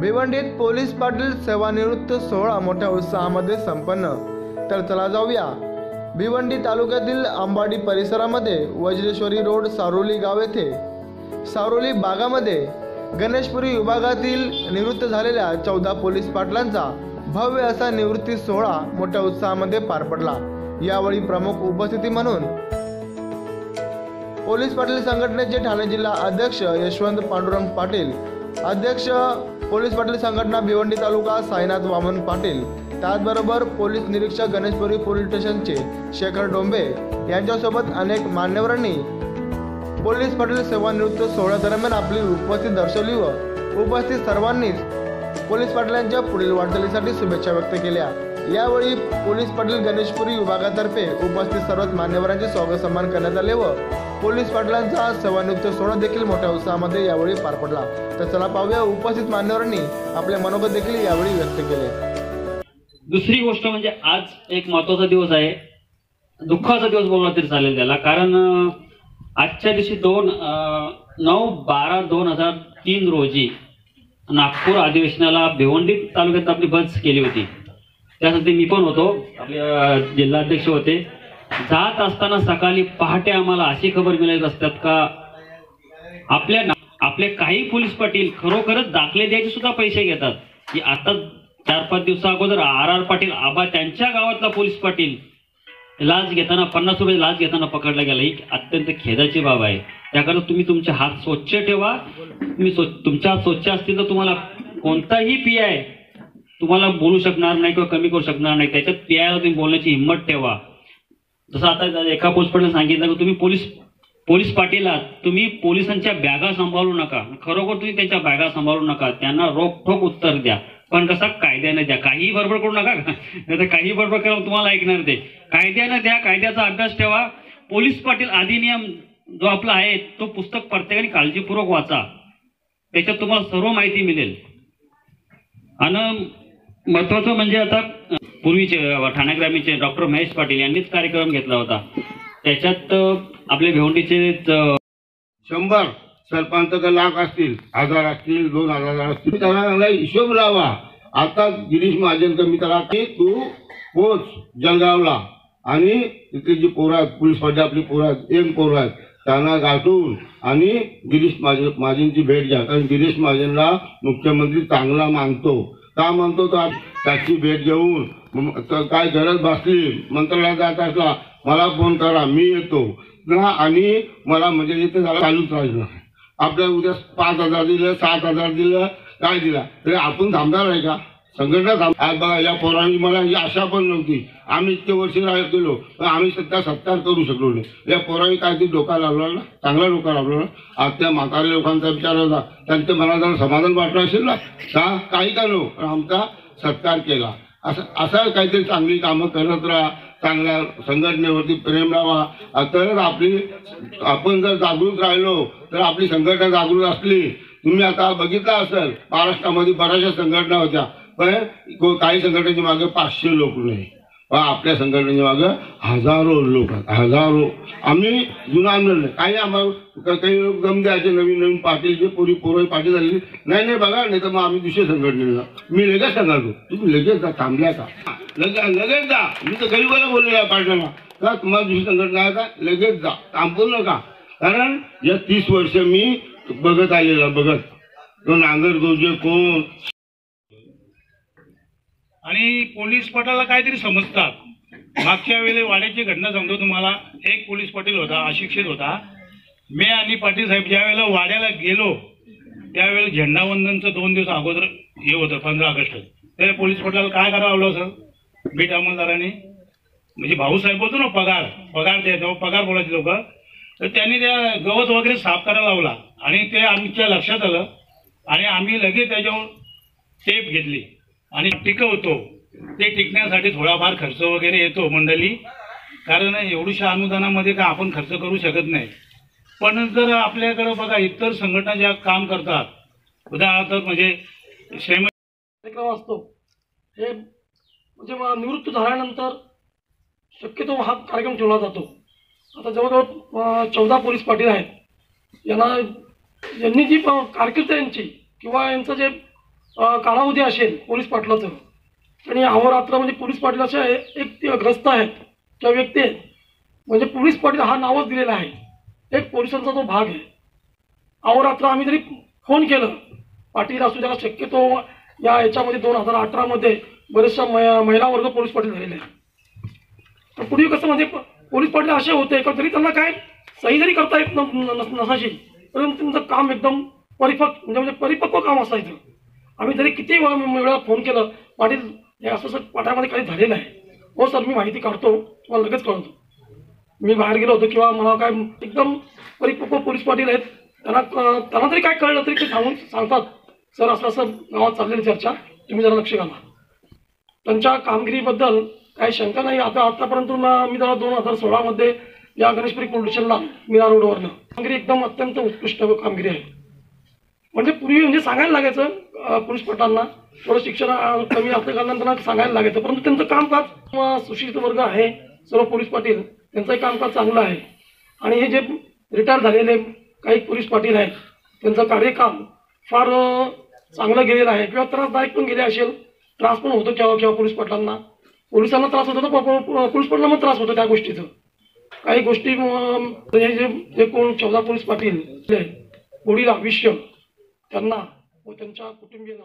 भिवंडीत police Patil सेवानिवृत्त सोहळा मोठ्या उत्साहामध्ये संपन्न. तर चला जाऊया. भिवंडी तालुक्यातील अंबाडी परिसरामध्ये वज्रेश्वरी रोड सारोली गाव येथे. सारोली बागामध्ये गणेशपुरी विभागातील निवृत्त झालेल्या चौदा पोलीस पाटलांचा भव्य असा निवृत्ती सोहळा मोठ्या उत्साहामध्ये पार पडला. यावेळी प्रमुख उपस्थिती म्हणून पोलीस पाटील संघटनेचे ठाणे जिल्हा अध्यक्ष यशवंत पांडुरंग पाटील अध्यक्ष पोलीस पाटील संघटना भिवंडी तालुका साईनाथ वामन पाटील. त्याचबरोबर पोलीस निरीक्षक गणेशपुरी पोलीस स्टेशनचे शेखर डोंबे यांच्यासोबत अनेक मान्यवरांनी पोलीस पाटील सेवानिवृत्त सोहळ्यादरम्यान आपली उपस्थिती दर्शवली व उपस्थित सर्वांनीच पोलीस पाटलांच्या पुढील वाटचालीसाठी शुभेच्छा व्यक्त केल्या. यावेळी पोलीस पाटील गणेशपुरी विभागातर्फे उपस्थित सर्वच मान्यवरांचे स्वागत सन्मान करण्यात आले व पोलीस पाटलांचा सेवानिवृत्त सोहळा देखील मोठ्या उत्साहामध्ये यावेळी पार पडला. तर चला पाहूया उपस्थित मान्यवरांनी आपले मनोगत देखील यावेळी व्यक्त केले. दुसरी गोष्ट म्हणजे आज एक महत्त्वाचा दिवस आहे. दुःखाचा दिवस बोलला तरी चालेल त्याला. कारण आजच्या दिवशी दोन नऊ बारा दोन हजार तीन रोजी नागपूर अधिवेशनाला भिवंडी तालुक्यात आपली बस केली होती. त्यासाठी मी पण होतो. आपले जिल्हाध्यक्ष होते. जात असताना सकाळी पहाटे आम्हाला अशी खबर मिळत असतात का? आपल्या आपले काही पोलीस पाटील खरोखरच दाखले द्यायचे सुद्धा पैसे घेतात. की आता चार पाच दिवसा अगोदर आर आर पाटील आबा त्यांच्या गावातला पोलीस पाटील लाच घेताना पन्नास रुपये लाच घेताना पकडला गेला. ही अत्यंत खेदाची बाब आहे. त्याकरता तुम्ही तुमचे हात स्वच्छ ठेवा. तुम्ही तुमच्या हात स्वच्छ असतील तर तुम्हाला कोणताही पी आय तुम्हाला बोलू शकणार नाही किंवा कमी करू शकणार नाही. त्याच्यात पी आयला तुम्ही बोलण्याची हिंमत ठेवा. जसं आता एका पोस्टपर्यंत सांगितलं की तुम्ही पोलीस पोलीस पाटील तुम्ही पोलिसांच्या बॅगा सांभाळू नका. खरोखर तुम्ही त्यांच्या बॅगा सांभाळू नका. त्यांना रोखोक उत्तर द्या. पण कसं कायद्याने द्या. काहीही बडबड करू नका. नाही काही बडबड करा तुम्हाला ऐकणार ते. कायद्यानं द्या. कायद्याचा अभ्यास ठेवा. पोलीस पाटील अधिनियम जो आपला आहे तो पुस्तक प्रत्येकाने काळजीपूर्वक वाचा. त्याच्यात तुम्हाला सर्व माहिती मिळेल. आणि महत्वाचं म्हणजे आता पूर्वीचे ठाणे ग्रामीणचे डॉक्टर महेश पाटील यांनीच कार्यक्रम घेतला होता. त्याच्यात आपले भेवंडीचे शंभर सरपंच लाख असतील हजार असतील दोन हजार असतील. त्याला हिशोब लावा. आता गिरीश महाजन कमी त्याला की तू पोच जळगावला. आणि तिथे जी पोरं पोलीस पाटील आपली पोरं आहेत एक पोरं आहेत त्यांना गाठून आणि गिरीश महाजन महाजनची भेट घ्या. कारण गिरीश महाजनला मुख्यमंत्री चांगला मानतो. का म्हणतो तर त्याची भेट घेऊन काय गरज भासली? मंत्रालयात जात असला मला फोन करा मी येतो. ना आणि मला म्हणजे इथे झाला चालूच राहिलं. आपल्या उद्या पाच हजार दिलं सात हजार दिलं काय दिला? तरी आपण थांबणार आहे का? संघटना थांब आज बघा या पोरांनी मला ही आशा पण नव्हती. आम्ही इतके वर्ष राहत गेलो पण आम्ही सध्या सत्कार करू शकलो नाही. या पोरांनी काय ते डोका लावला ना? चांगला डोका लावला ना? आज त्या म्हाताऱ्या लोकांचा विचार होता. त्यांच्या मला जरा समाधान वाटलं असेल ना? का काही का नो? आमचा सत्कार केला. असं असं काहीतरी चांगली कामं करत राहा चांगल्या संघटनेवरती प्रेम लावा. तरच आपली आपण जर जागृत राहिलो तर आपली संघटना जागृत असली. तुम्ही आता बघितलं असेल महाराष्ट्रामध्ये बऱ्याचशा संघटना होत्या पण काही संघटनेच्या मागे पाचशे लोक नाही. आपल्या संघटनेच्या मागे हजारो लोक हजारो. आम्ही जुना आंदोलन काही आम्हाला काही लोक द्यायचे नवीन नवीन पाटीलचे पोरी पोरं पाटील झालेली. नाही नाही बघा नाही तर मग आम्ही दुसऱ्या संघटनेला. मी लगेच सांगायचो तुम्ही लगेच जा थांबल्या का? लगेच लगेच जा. मी तर गरीबाला बोललेला आहे पाटलाला. का तुम्हाला दुसरी संघटना आहे का? लगेच जा. थांबू नका. कारण या तीस वर्ष मी बघत आलेला बघत. तो नांगर गोजे कोण? आणि पोलीस पटाला काहीतरी समजतात. मागच्या वेळेला वाड्याची घटना सांगतो तुम्हाला. एक पोलीस पाटील होता अशिक्षित होता. मी आणि पाटील साहेब ज्या वेळेला वाड्याला गेलो त्यावेळेला झेंडावंदनचं दोन दिवस अगोदर हे होतं पंधरा ऑगस्ट. त्या पोलीस पटाला काय करावं लावलं सर? बीट अंमलदारांनी म्हणजे भाऊसाहेब बोलतो ना पगार पगार द्यायचा पगार बोलायचे लोक. तर त्यांनी त्या गवत वगैरे साफ करायला लावला. आणि ते आमच्या लक्षात आलं. आणि आम्ही लगेच त्याच्यावर टेप घेतली. आणि टिकवतो. ते टिकण्यासाठी थोडाफार खर्च वगैरे येतो मंडळी. कारण एवढ्याशा अनुदानामध्ये का आपण खर्च करू शकत नाही. पण जर आपल्याकडं बघा इतर संघटना ज्या काम करतात उदाहरणार्थ म्हणजे श्रेम कार्यक्रम असतो. हे म्हणजे निवृत्त झाल्यानंतर शक्यतो हा कार्यक्रम ठेवला जातो. आता जवळजवळ चौदा पोलीस पाटील आहेत. यांना यांनी जी प- कारकीर्द यांची किंवा यांचं जे कालावधी असेल पोलीस पाटलाचं आणि अहोरात्र म्हणजे पोलीस पाटील असे एक ते ग्रस्त आहेत. किंवा व्यक्ती आहेत. म्हणजे पोलीस पाटील हा नावच दिलेला आहे. एक पोलिसांचा तो भाग आहे. अहोरात्र आम्ही जरी फोन केलं पाटील असू द्या शक्यतो या याच्यामध्ये दोन हजार अठरामध्ये बरेचशा मै- महिला वर्ग पोलीस पाटील झालेले आहे तर पूर्वी कसं म्हणजे पोलीस पाटील असे होते का तरी त्यांना काय सही जरी करता येत नस- नसायची परंतु तुमचं काम एकदम परिपक्व म्हणजे म्हणजे परिपक्व काम असायचं. आम्ही जरी किती वेळा फोन केलं. पाटील असं असं काही झालेलं आहे हो सर मी माहिती काढतो. तुम्हाला लगेच कळवतो. मी बाहेर गेलो होतो किंवा मला काय एकदम परिपक्व पोलीस पाटील आहेत. त्यांना त्यांना तरी काय कळलं तरी ते सांगून सांगतात. सर असं असं गावात चाललेली चर्चा. तुम्ही जरा लक्ष घाला. त्यांच्या कामगिरीबद्दल काही शंका नाही. आता आतापर्यंत मी जरा दोन हजार सोळामध्ये या गणेशपुरी पोलीस स्टेशनला मीरा रोडवरनं. कामगिरी एकदम अत्यंत उत्कृष्ट कामगिरी आहे. म्हणजे पूर्वी म्हणजे सांगायला लागायचं पुरुषपटांना थोडं शिक्षण कमी असल्या कारणाने त्यांना सांगायला लागायचं. परंतु त्यांचं कामकाज सुशिक्षित वर्ग आहे सर्व पोलीस पाटील त्यांचंही कामकाज चांगलं आहे. आणि हे जे रिटायर झालेले काही पोलीस पाटील आहेत त्यांचं कार्यकाम फार चांगलं गेलेलं आहे. किंवा त्रासदायक पण गेले असेल त्रास पण होतो केव्हा केव्हा पोलीस पाटलांना पोलिसांना त्रास होतो तर पोलीस पाटलांना त्रास होतो त्या गोष्टीचं. काही गोष्टी हे म्हणजे जे जे कोण चौदा पोलीस पाटील पुढील आयुष्य त्यांना व त्यांच्या कुटुंबियांना